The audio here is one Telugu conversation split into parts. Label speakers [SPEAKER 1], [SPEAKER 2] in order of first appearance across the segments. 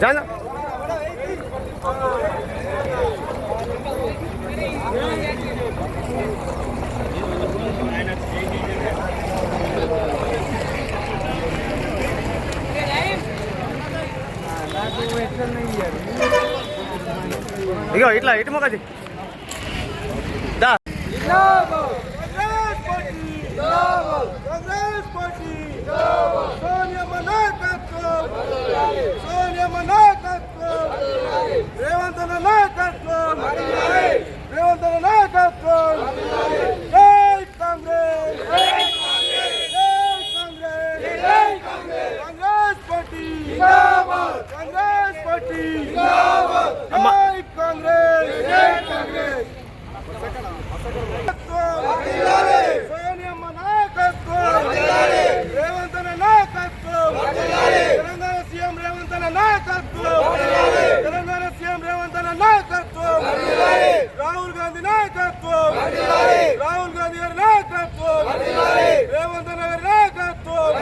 [SPEAKER 1] જાના ఇగో ఇట్లా ఇటు మొక్కది. దా.
[SPEAKER 2] నాయకత్వం సోనియమ్మ రేవంత్ నాయకత్వం. రేవంత్ నాయకత్వం జై కాంగ్రెస్ జై కాంగ్రెస్ కాంగ్రెస్ పార్టీ కాంగ్రెస్ పార్టీ జై కాంగ్రెస్ జై కాంగ్రెస్ సోనియమ్మ నాయకత్వం రేవంత్ అన్న నాయకత్వం తెలంగాణ సీఎం రేవంత్ అన్న నాయకత్వం తెలంగాణ సీఎం రేవంత్ అన్న నాయకత్వం రాహుల్ గాంధీ నాయకత్వం రాహుల్ గాంధీ గారి నాయకత్వం రేవంత్ అన్న గారి నాయకత్వం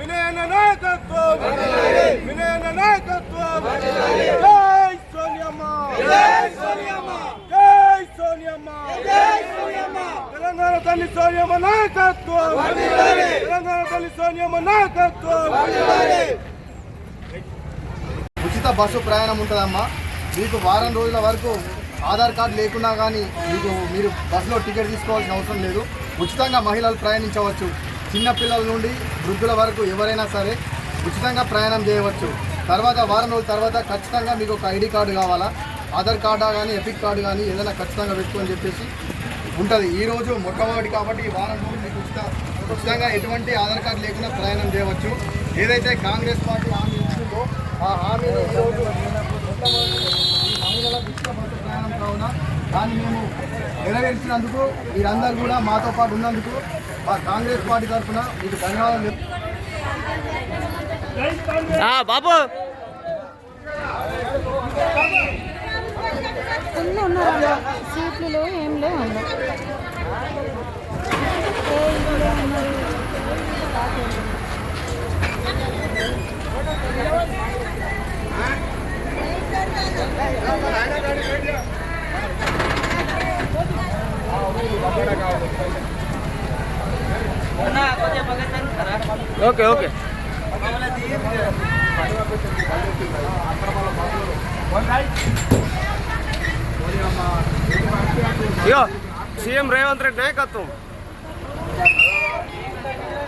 [SPEAKER 2] వినయ్ అన్న నాయకత్వం వినయ్ అన్న నాయకత్వం జై సోనియమ్మ జై సోనియమ్మ జై సోనియమ్మ జై సోనియమ్మ తెలంగాణ తల్లి సోనియమ్మ నాయకత్వం తెలంగాణ సోనియమ్మ నాయకత్వం
[SPEAKER 3] ఉచిత బస్సు ప్రయాణం ఉంటుందమ్మా. మీకు వారం రోజుల వరకు ఆధార్ కార్డు లేకున్నా కానీ మీకు మీరు బస్సులో టికెట్ తీసుకోవాల్సిన అవసరం లేదు. ఉచితంగా మహిళలు ప్రయాణించవచ్చు. చిన్నపిల్లల నుండి వృద్ధుల వరకు ఎవరైనా సరే ఉచితంగా ప్రయాణం చేయవచ్చు. తర్వాత వారం రోజుల తర్వాత ఖచ్చితంగా మీకు ఒక ఐడి కార్డు కావాలా? ఆధార్ కార్డా కానీ ఎపిక్ కార్డు కానీ ఏదైనా ఖచ్చితంగా పెట్టుకొని చెప్పేసి ఉంటుంది. ఈరోజు మొట్టమొదటి కాబట్టి ఈ వారం రోజులు మీకు ఉచిత ఉచితంగా ఎటువంటి ఆధార్ కార్డు లేకుండా ప్రయాణం చేయవచ్చు. ఏదైతే కాంగ్రెస్ పార్టీ హామీ ఇచ్చిందో ఆ హామీని ఈరోజు మహిళలకు ప్రయాణం కావున దాన్ని మేము నెరవేర్చినందుకు మీరందరూ కూడా మాతో పాటు ఉన్నందుకు మా కాంగ్రెస్ పార్టీ తరఫున మీకు ధన్యవాదాలు
[SPEAKER 1] ఆ, బాబు!
[SPEAKER 4] అన్నీ ఉన్నారు సీట్లు ఏం లేవు అందులో. ఏ ఇందులో ఉన్నారు.
[SPEAKER 1] ఓకే ఓకే ఇగో సీఎం రేవంత్ రెడ్డి నాయకత్వం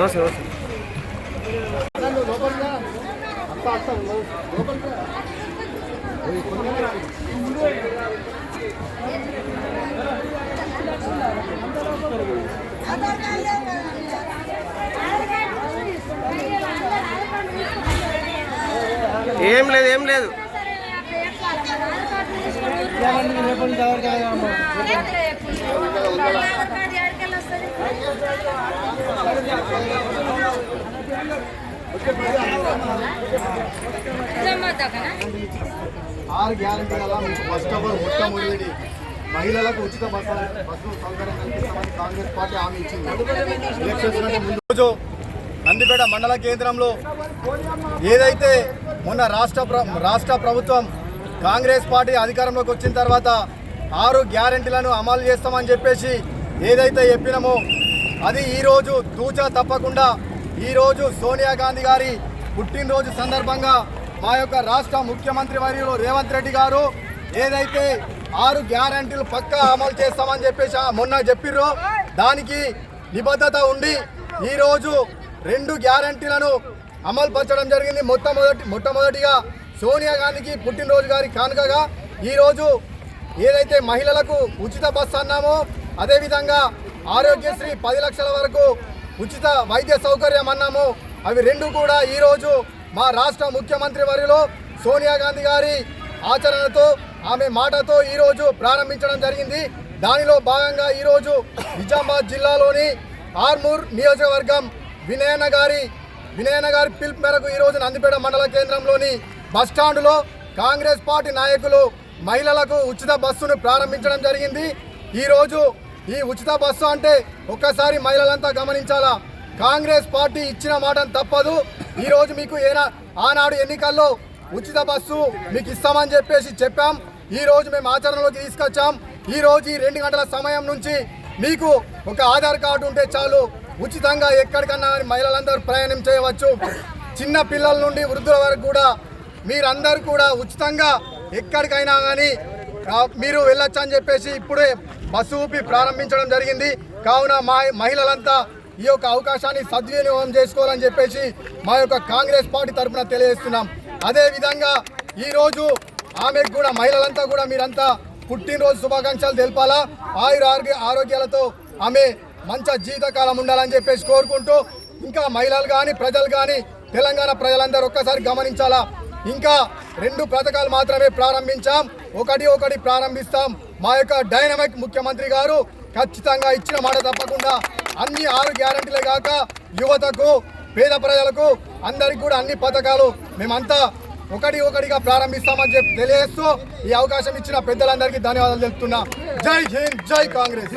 [SPEAKER 1] నమస్తే నమస్తే. ఏం లేదు ఏం లేదు.
[SPEAKER 3] ఆరు గ్యారంటీ అలా మీకు ఫస్ట్ ఆఫ్ ఆల్ మొట్టమొదటి మహిళలకు ఉచిత బస్సు బస్సు సౌకర్యం కల్పిస్తామని కాంగ్రెస్ పార్టీ హామీ ఇచ్చింది. రోజు నందిపేట మండల కేంద్రంలో ఏదైతే మొన్న రాష్ట్ర ప్ర- రాష్ట్ర ప్రభుత్వం కాంగ్రెస్ పార్టీ అధికారంలోకి వచ్చిన తర్వాత ఆరు గ్యారంటీలను అమలు చేస్తామని చెప్పేసి ఏదైతే చెప్పినామో అది ఈరోజు తూచా తప్పకుండా ఈరోజు సోనియా గాంధీ గారి పుట్టినరోజు సందర్భంగా మా యొక్క రాష్ట్ర ముఖ్యమంత్రి వర్యులు రేవంత్ రెడ్డి గారు ఏదైతే ఆరు గ్యారంటీలు పక్కా అమలు చేస్తామని చెప్పేసి ఆ మొన్న చెప్పిర్రో దానికి నిబద్ధత ఉండి ఈరోజు రెండు గ్యారంటీలను అమలుపరచడం జరిగింది. మొట్టమొదటి మొట్టమొదటిగా
[SPEAKER 2] సోనియా గాంధీకి పుట్టినరోజు గారి కానుకగా ఈరోజు ఏదైతే మహిళలకు ఉచిత బస్సు అన్నామో అదేవిధంగా ఆరోగ్యశ్రీ పది లక్షల వరకు ఉచిత వైద్య సౌకర్యం అన్నాము అవి రెండు కూడా ఈరోజు మా రాష్ట్ర ముఖ్యమంత్రి వర్యులు సోనియా గాంధీ గారి ఆచరణతో ఆమె మాటతో ఈరోజు ప్రారంభించడం జరిగింది. దానిలో భాగంగా ఈరోజు నిజామాబాద్ జిల్లాలోని ఆర్మూర్ నియోజకవర్గం వినయన గారి వినయన గారి పిలుపు మేరకు ఈరోజు నందిపేట మండల కేంద్రంలోని బస్టాండులో కాంగ్రెస్ పార్టీ నాయకులు మహిళలకు ఉచిత బస్సును ప్రారంభించడం జరిగింది. ఈరోజు ఈ ఉచిత బస్సు అంటే ఒక్కసారి మహిళలంతా గమనించాలా? కాంగ్రెస్ పార్టీ ఇచ్చిన మాటను తప్పదు. ఈరోజు మీకు ఏనా ఆనాడు ఎన్నికల్లో ఉచిత బస్సు మీకు ఇస్తామని చెప్పేసి చెప్పాం. ఈరోజు మేము ఆచరణలోకి తీసుకొచ్చాం. ఈరోజు ఈ రెండు గంటల సమయం నుంచి మీకు ఒక ఆధార్ కార్డు ఉంటే చాలు. ఉచితంగా ఎక్కడికన్నా మహిళలందరూ ప్రయాణం చేయవచ్చు. చిన్న పిల్లల నుండి వృద్ధుల వరకు కూడా మీరందరూ కూడా ఉచితంగా ఎక్కడికైనా కానీ మీరు వెళ్ళొచ్చు అని చెప్పేసి ఇప్పుడే బస్సు ఊపి ప్రారంభించడం జరిగింది. కావున మా మహిళలంతా ఈ యొక్క అవకాశాన్ని సద్వినియోగం చేసుకోవాలని చెప్పేసి మా యొక్క కాంగ్రెస్ పార్టీ తరఫున తెలియజేస్తున్నాం. అదేవిధంగా ఈరోజు ఆమెకు కూడా మహిళలంతా కూడా మీరంతా పుట్టినరోజు శుభాకాంక్షలు తెలపాలా? ఆయుర ఆరోగ్య ఆరోగ్యాలతో ఆమె మంచి జీవితకాలం ఉండాలని చెప్పేసి కోరుకుంటూ ఇంకా మహిళలు కానీ ప్రజలు కానీ తెలంగాణ ప్రజలందరూ ఒక్కసారి గమనించాలా? ఇంకా రెండు పథకాలు మాత్రమే ప్రారంభించాం. ఒకటి ఒకటి ప్రారంభిస్తాం. మా యొక్క డైనమిక్ ముఖ్యమంత్రి గారు ఖచ్చితంగా ఇచ్చిన మాట తప్పకుండా అన్ని ఆరు గ్యారంటీలే కాక యువతకు పేద ప్రజలకు అందరికి కూడా అన్ని పథకాలు మేమంతా ఒకటి ఒకటిగా ప్రారంభిస్తామని చెప్పి తెలియజేస్తూ ఈ అవకాశం ఇచ్చిన పెద్దలందరికీ ధన్యవాదాలు తెలుపుతున్నా. జై హింద్ జై కాంగ్రెస్.